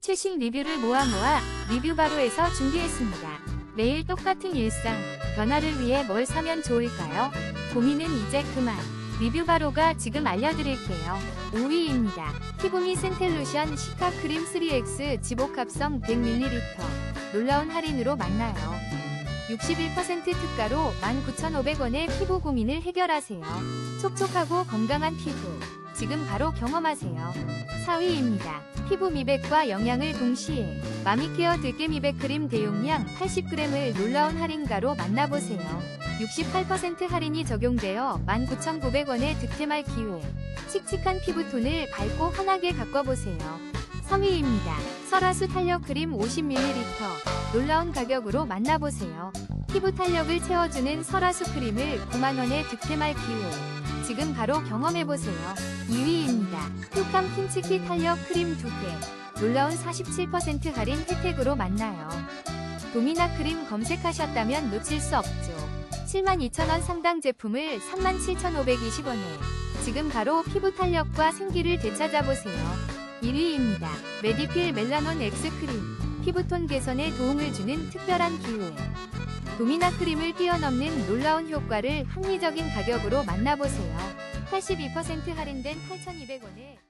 최신 리뷰를 모아 모아 리뷰 바로에서 준비했습니다. 매일 똑같은 일상, 변화를 위해 뭘 사면 좋을까요? 고민은 이제 그만. 리뷰 바로가 지금 알려드릴게요. 5위입니다. 피부미 센텔루션 시카 크림 3X 지복 합성 100ml. 놀라운 할인으로 만나요. 61% 특가로 19,500원의 피부 고민을 해결하세요. 촉촉하고 건강한 피부. 지금 바로 경험하세요. 4위입니다. 피부 미백과 영양을 동시에 마미케어 들깨 미백 크림 대용량 80g을 놀라운 할인가로 만나보세요. 68% 할인이 적용되어 19,900원의 득템할 기회. 칙칙한 피부톤을 밝고 환하게 가꿔보세요. 3위입니다. 설화수 탄력 크림 50ml. 놀라운 가격으로 만나보세요. 피부 탄력을 채워주는 설화수 크림을 9만원에 득템할 기회. 지금 바로 경험해보세요. 2위입니다. 흑함 핀치키 탄력 크림 2개. 놀라운 47% 할인 혜택으로 만나요. 도미나 크림 검색하셨다면 놓칠 수 없죠. 72,000원 상당 제품을 37,520원에 지금 바로 피부 탄력과 생기를 되찾아보세요. 1위입니다. 메디필 멜라논 X 크림. 피부톤 개선에 도움을 주는 특별한 기회. 도미나 크림을 뛰어넘는 놀라운 효과를 합리적인 가격으로 만나보세요. 82% 할인된 8,200원에